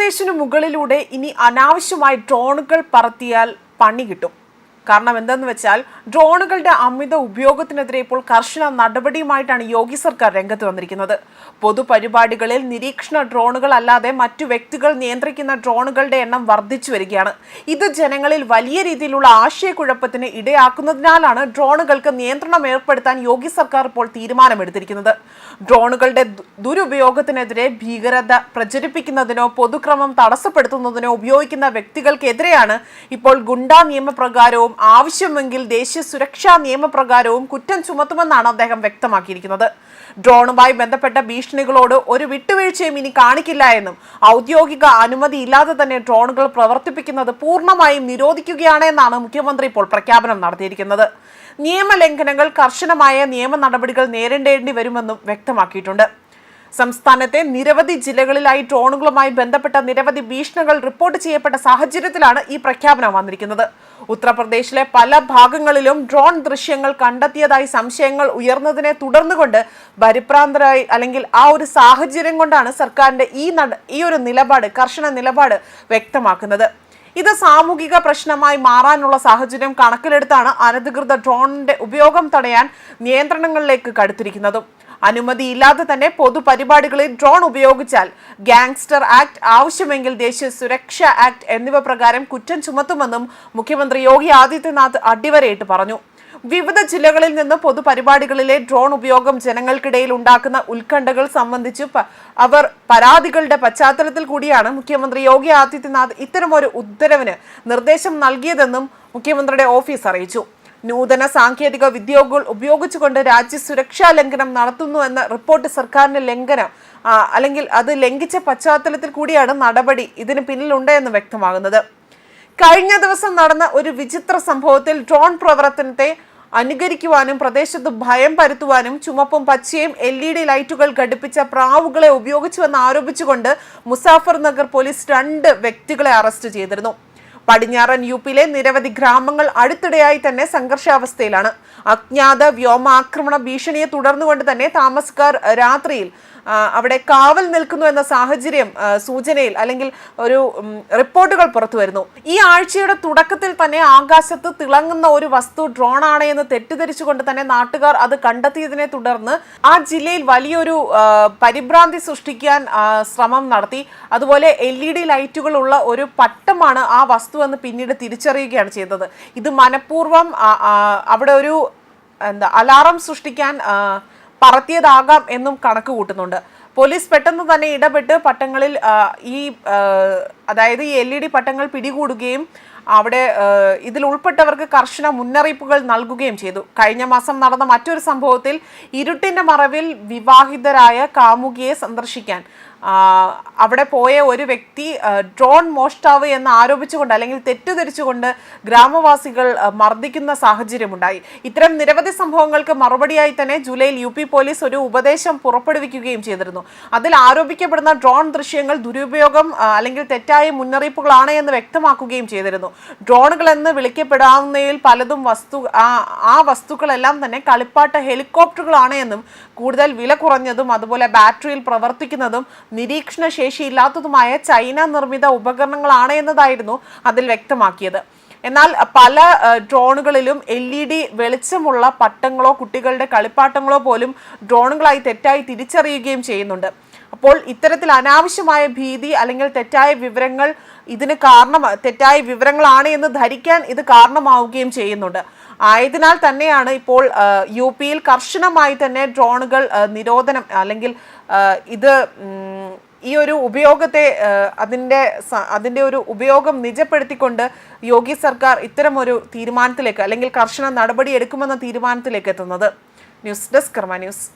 ഉത്തർപ്രദേശിനു മുകളിലൂടെ ഇനി അനാവശ്യമായി ഡ്രോണുകൾ പറത്തിയാൽ പണി കിട്ടും. കാരണം എന്തെന്ന് വെച്ചാൽ ഡ്രോണുകളുടെ അമിത ഉപയോഗത്തിനെതിരെ ഇപ്പോൾ കർശന നടപടിയുമായിട്ടാണ് യോഗി സർക്കാർ രംഗത്ത് വന്നിരിക്കുന്നത്. പൊതുപരിപാടികളിൽ നിരീക്ഷണ ഡ്രോണുകൾ അല്ലാതെ മറ്റു വ്യക്തികൾ നിയന്ത്രിക്കുന്ന ഡ്രോണുകളുടെ എണ്ണം വർദ്ധിച്ചു വരികയാണ്. ഇത് ജനങ്ങളിൽ വലിയ രീതിയിലുള്ള ആശയക്കുഴപ്പത്തിന് ഇടയാക്കുന്നതിനാലാണ് ഡ്രോണുകൾക്ക് നിയന്ത്രണം ഏർപ്പെടുത്താൻ യോഗി സർക്കാർ ഇപ്പോൾ തീരുമാനമെടുത്തിരിക്കുന്നത്. ഡ്രോണുകളുടെ ദുരുപയോഗത്തിനെതിരെ ഭീകരത പ്രചരിപ്പിക്കുന്നതിനോ പൊതുക്രമം തടസ്സപ്പെടുത്തുന്നതിനോ ഉപയോഗിക്കുന്ന വ്യക്തികൾക്കെതിരെയാണ് ഇപ്പോൾ ഗുണ്ടാ നിയമപ്രകാരവും ആവശ്യമെങ്കിൽ ദേശീയ സുരക്ഷാ നിയമപ്രകാരവും കുറ്റം ചുമത്തുമെന്നാണ് അദ്ദേഹം വ്യക്തമാക്കിയിരിക്കുന്നത്. ഡ്രോണുമായി ബന്ധപ്പെട്ട ഭീഷണികളോട് ഒരു വിട്ടുവീഴ്ചയും ഇനി കാണിക്കില്ല എന്നും ഔദ്യോഗിക അനുമതി ഇല്ലാതെ തന്നെ ഡ്രോണുകൾ പ്രവർത്തിപ്പിക്കുന്നത് പൂർണമായും നിരോധിക്കുകയാണ് എന്നാണ് മുഖ്യമന്ത്രി ഇപ്പോൾ പ്രഖ്യാപനം നടത്തിയിരിക്കുന്നത്. നിയമലംഘനങ്ങൾ കർശനമായ നിയമ നടപടികൾ നേരിടേണ്ടി വരുമെന്നും വ്യക്തമാക്കിയിട്ടുണ്ട്. സംസ്ഥാനത്തെ നിരവധി ജില്ലകളിലായി ഡ്രോണുകളുമായി ബന്ധപ്പെട്ട നിരവധി ഭീഷണികൾ റിപ്പോർട്ട് ചെയ്യപ്പെട്ട സാഹചര്യത്തിലാണ് ഈ പ്രഖ്യാപനം വന്നിരിക്കുന്നത്. ഉത്തർപ്രദേശിലെ പല ഭാഗങ്ങളിലും ഡ്രോൺ ദൃശ്യങ്ങൾ കണ്ടെത്തിയതായി സംശയങ്ങൾ ഉയർന്നതിനെ തുടർന്നുകൊണ്ട് പരിഭ്രാന്തരായി അല്ലെങ്കിൽ ആ ഒരു സാഹചര്യം കൊണ്ടാണ് സർക്കാരിന്റെ ഈ നട ഈ ഒരു നിലപാട് കർശന നിലപാട് വ്യക്തമാക്കുന്നത്. ഇത് സാമൂഹിക പ്രശ്നമായി മാറാനുള്ള സാഹചര്യം കണക്കിലെടുത്താണ് അനധികൃത ഡ്രോണിന്റെ ഉപയോഗം തടയാൻ നിയന്ത്രണങ്ങളിലേക്ക് കടുത്തിരിക്കുന്നതും. അനുമതിയില്ലാതെ തന്നെ പൊതുപരിപാടികളിൽ ഡ്രോൺ ഉപയോഗിച്ചാൽ ഗാങ്സ്റ്റർ ആക്ട് ആവശ്യമെങ്കിൽ ദേശീയ സുരക്ഷാ ആക്ട് എന്നിവ പ്രകാരം കുറ്റം ചുമത്തുമെന്നും മുഖ്യമന്ത്രി യോഗി ആദിത്യനാഥ് അടിവരയിട്ട് പറഞ്ഞു. വിവിധ ജില്ലകളിൽ നിന്ന് പൊതുപരിപാടികളിലെ ഡ്രോൺ ഉപയോഗം ജനങ്ങൾക്കിടയിൽ ഉണ്ടാക്കുന്ന ഉത്കണ്ഠകൾ സംബന്ധിച്ച് അവർ പരാതികളുടെ പശ്ചാത്തലത്തിൽ കൂടിയാണ് മുഖ്യമന്ത്രി യോഗി ആദിത്യനാഥ് ഇത്തരമൊരു ഉത്തരവിന് നിർദ്ദേശം നൽകിയതെന്നും മുഖ്യമന്ത്രിയുടെ ഓഫീസ് അറിയിച്ചു. നൂതന സാങ്കേതിക വിദ്യകൾ ഉപയോഗിച്ചുകൊണ്ട് രാജ്യ സുരക്ഷാ ലംഘനം നടത്തുന്നു എന്ന റിപ്പോർട്ട് സർക്കാരിന്റെ ലംഘനം അല്ലെങ്കിൽ അത് ലംഘിച്ച പശ്ചാത്തലത്തിൽ കൂടിയാണ് നടപടി ഇതിന് പിന്നിലുണ്ട് എന്ന് വ്യക്തമാകുന്നത്. കഴിഞ്ഞ ദിവസം നടന്ന ഒരു വിചിത്ര സംഭവത്തിൽ ഡ്രോൺ പ്രവർത്തനത്തെ അനുകരിക്കുവാനും പ്രദേശത്ത് ഭയം പരത്തുവാനും ചുമപ്പും പച്ചയും എൽ ഇ ഡി ലൈറ്റുകൾ ഘടിപ്പിച്ച പ്രാവുകളെ ഉപയോഗിച്ചുവെന്ന് ആരോപിച്ചുകൊണ്ട് മുസാഫർ നഗർ പോലീസ് രണ്ട് വ്യക്തികളെ അറസ്റ്റ് ചെയ്തിരുന്നു. പടിഞ്ഞാറൻ യു പിയിലെ നിരവധി ഗ്രാമങ്ങൾ അടുത്തിടെയായി തന്നെ സംഘർഷാവസ്ഥയിലാണ്. അജ്ഞാത വ്യോമാക്രമണ ഭീഷണിയെ തുടർന്നുകൊണ്ട് തന്നെ താമസക്കാർ രാത്രിയിൽ അവിടെ കാവൽ നിൽക്കുന്നു എന്ന സാഹചര്യം സൂചനയിൽ അല്ലെങ്കിൽ ഒരു റിപ്പോർട്ടുകൾ പുറത്തു വരുന്നു. ഈ ആഴ്ചയുടെ തുടക്കത്തിൽ തന്നെ ആകാശത്ത് തിളങ്ങുന്ന ഒരു വസ്തു ഡ്രോൺ ആണ് എന്ന് തെറ്റിദ്ധരിച്ചുകൊണ്ട് തന്നെ നാട്ടുകാർ അത് കണ്ടെത്തിയതിനെ തുടർന്ന് ആ ജില്ലയിൽ വലിയൊരു പരിഭ്രാന്തി സൃഷ്ടിക്കാൻ ശ്രമം നടത്തി. അതുപോലെ എൽ ഇ ഡി ലൈറ്റുകളുള്ള ഒരു പട്ടമാണ് ആ വസ്തു എന്ന് പിന്നീട് തിരിച്ചറിയുകയാണ് ചെയ്തത്. ഇത് മനഃപൂർവം അവിടെ ഒരു എന്താ അലാറം സൃഷ്ടിക്കാൻ പറത്തിയതാകാം എന്നും കണക്ക് കൂട്ടുന്നുണ്ട്. പോലീസ് പെട്ടെന്ന് തന്നെ ഇടപെട്ട് പട്ടങ്ങളിൽ ഈ അതായത് ഈ എൽ ഇ ഡി പട്ടങ്ങൾ പിടികൂടുകയും അവിടെ ഇതിൽ ഉൾപ്പെട്ടവർക്ക് കർശന മുന്നറിയിപ്പുകൾ നൽകുകയും ചെയ്തു. കഴിഞ്ഞ മാസം നടന്ന മറ്റൊരു സംഭവത്തിൽ ഇരുട്ടിന്റെ മറവിൽ വിവാഹിതരായ കാമുകിയെ സന്ദർശിക്കാൻ. അവിടെ പോയ ഒരു വ്യക്തി ഡ്രോൺ മോഷ്ടാവ് എന്ന് ആരോപിച്ചുകൊണ്ട് അല്ലെങ്കിൽ തെറ്റിദ്ധരിച്ചുകൊണ്ട് ഗ്രാമവാസികൾ മർദ്ദിക്കുന്ന സാഹചര്യമുണ്ടായി. ഇത്തരം നിരവധി സംഭവങ്ങൾക്ക് മറുപടിയായി തന്നെ ജൂലൈയിൽ യു പി പോലീസ് ഒരു ഉപദേശം പുറപ്പെടുവിക്കുകയും ചെയ്തിരുന്നു. അതിൽ ആരോപിക്കപ്പെടുന്ന ഡ്രോൺ ദൃശ്യങ്ങൾ ദുരുപയോഗം അല്ലെങ്കിൽ തെറ്റായ മുന്നറിയിപ്പുകളാണ് എന്ന് വ്യക്തമാക്കുകയും ചെയ്തിരുന്നു. ഡ്രോണുകൾ എന്ന് വിളിക്കപ്പെടാവുന്നതിൽ പലതും വസ്തു ആ വസ്തുക്കളെല്ലാം തന്നെ കളിപ്പാട്ട ഹെലികോപ്റ്ററുകളാണ് എന്നും കൂടുതൽ വില കുറഞ്ഞതും അതുപോലെ ബാറ്ററിയിൽ പ്രവർത്തിക്കുന്നതും നിരീക്ഷണ ശേഷിയില്ലാത്തതുമായ ചൈന നിർമ്മിത ഉപകരണങ്ങളാണ് എന്നതായിരുന്നു അതിൽ വ്യക്തമാക്കിയത്. എന്നാൽ പല ഡ്രോണുകളിലും എൽ ഇ ഡി വെളിച്ചമുള്ള പട്ടങ്ങളോ കുട്ടികളുടെ കളിപ്പാട്ടങ്ങളോ പോലും ഡ്രോണുകളായി തെറ്റായി തിരിച്ചറിയുകയും ചെയ്യുന്നുണ്ട്. അപ്പോൾ ഇത്തരത്തിൽ അനാവശ്യമായ ഭീതി അല്ലെങ്കിൽ തെറ്റായ വിവരങ്ങൾ ഇതിന് കാരണം തെറ്റായ വിവരങ്ങളാണ് എന്ന് ധരിക്കാൻ ഇത് കാരണമാവുകയും ചെയ്യുന്നുണ്ട്. ആയതിനാൽ തന്നെയാണ് ഇപ്പോൾ യു പിയിൽ കർശനമായി തന്നെ ഡ്രോണുകൾ നിരോധനം അല്ലെങ്കിൽ ഇത് ഈ ഒരു ഉപയോഗത്തെ അതിന്റെ അതിന്റെ ഒരു ഉപയോഗം നിജപ്പെടുത്തിക്കൊണ്ട് യോഗി സർക്കാർ ഇത്തരം ഒരു തീരുമാനത്തിലേക്ക് അല്ലെങ്കിൽ കർശന നടപടി എടുക്കുമെന്ന തീരുമാനത്തിലേക്ക് എത്തുന്നത്. News desk Karma news.